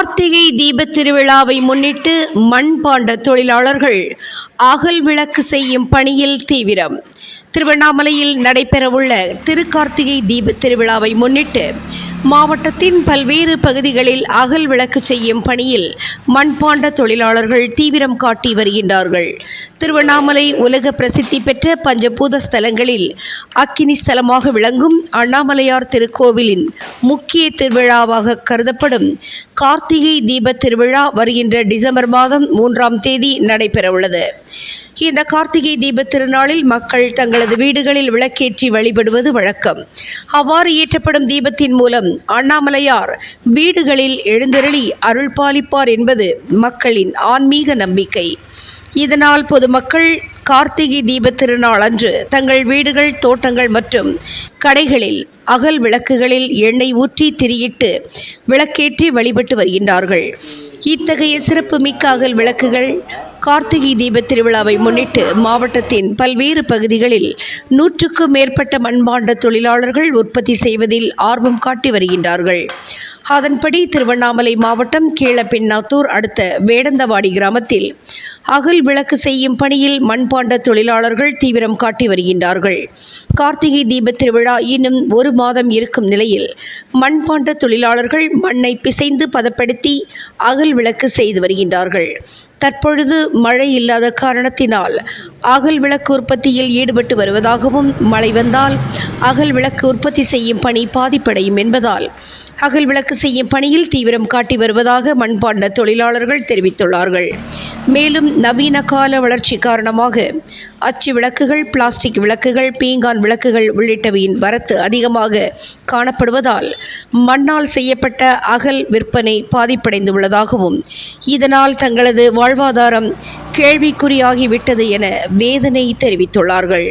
கார்த்திகை தீபத் திருவிழாவை முன்னிட்டு மண்பாண்ட தொழிலாளர்கள் அகல் விளக்கு செய்யும் பணியில் தீவிரம். திருவண்ணாமலையில் நடைபெறவுள்ள திருக்கார்த்திகை தீபத் திருவிழாவை முன்னிட்டு மாவட்டத்தின் பல்வேறு பகுதிகளில் அகல் விளக்கு செய்யும் பணியில் மண்பாண்ட தொழிலாளர்கள் தீவிரம் காட்டி வருகின்றார்கள். திருவண்ணாமலை உலக பிரசித்தி பெற்ற பஞ்சபூத ஸ்தலங்களில் அக்கினி ஸ்தலமாக விளங்கும் அண்ணாமலையார் திருக்கோவிலின் முக்கிய திருவிழாவாக கருதப்படும் கார்த்திகை தீபத் திருவிழா வருகின்ற டிசம்பர் மாதம் மூன்றாம் தேதி நடைபெறவுள்ளது. இந்த கார்த்திகை தீபத் திருநாளில் மக்கள் தங்களது வீடுகளில் விளக்கேற்றி வழிபடுவது வழக்கம். அவ்வாறு ஏற்றப்படும் தீபத்தின் மூலம் அண்ணாமலையார் வீடுகளில் எழுந்தருளி அருள் பாலிப்பார் என்பது மக்களின் ஆன்மீக நம்பிக்கை. இதனால் பொதுமக்கள் கார்த்திகை தீபத் திருநாள் அன்று தங்கள் வீடுகள் தோட்டங்கள் மற்றும் கடைகளில் அகல் விளக்குகளில் எண்ணெய் ஊற்றி திரியிட்டு விளக்கேற்றி வழிபட்டு வருகின்றார்கள். இத்தகைய சிறப்பு மிக்க அகல் விளக்குகள் கார்த்திகை தீப திருவிழாவை முன்னிட்டு மாவட்டத்தின் பல்வேறு பகுதிகளில் நூற்றுக்கும் மேற்பட்ட மண்பாண்ட தொழிலாளர்கள் உற்பத்தி செய்வதில் ஆர்வம் காட்டி வருகின்றார்கள். அதன்படி திருவண்ணாமலை மாவட்டம் கீழப்பெண்ணாத்தூர் அடுத்த வேடந்தவாடி கிராமத்தில் அகல் விளக்கு செய்யும் பணியில் மண்பாண்ட தொழிலாளர்கள் தீவிரம் காட்டி வருகின்றார்கள். கார்த்திகை தீபத் திருவிழா இன்னும் ஒரு மாதம் இருக்கும் நிலையில் மண்பாண்ட தொழிலாளர்கள் மண்ணை பிசைந்து பதப்படுத்தி அகல் விளக்கு செய்து வருகின்றார்கள். தற்பொழுது மழை இல்லாத காரணத்தினால் அகல் விளக்கு உற்பத்தியில் ஈடுபட்டு வருவதாகவும் மழை வந்தால் அகல் விளக்கு உற்பத்தி செய்யும் பணி பாதிப்படையும் என்பதால் அகல் விளக்கு செய்யும் பணியில் தீவிரம் காட்டி வருவதாக மண்பாண்ட தொழிலாளர்கள் தெரிவித்துள்ளார்கள். மேலும் நவீன கால வளர்ச்சி காரணமாக அச்சு விளக்குகள் பிளாஸ்டிக் விளக்குகள் பீங்கான் விளக்குகள் உள்ளிட்டவையின் வரத்து அதிகமாக காணப்படுவதால் மண்ணால் செய்யப்பட்ட அகல் விற்பனை பாதிப்படைந்துள்ளதாகவும் இதனால் தங்களது வாழ்வாதாரம் கேள்விக்குறியாகிவிட்டது என வேதனை தெரிவித்துள்ளார்கள்.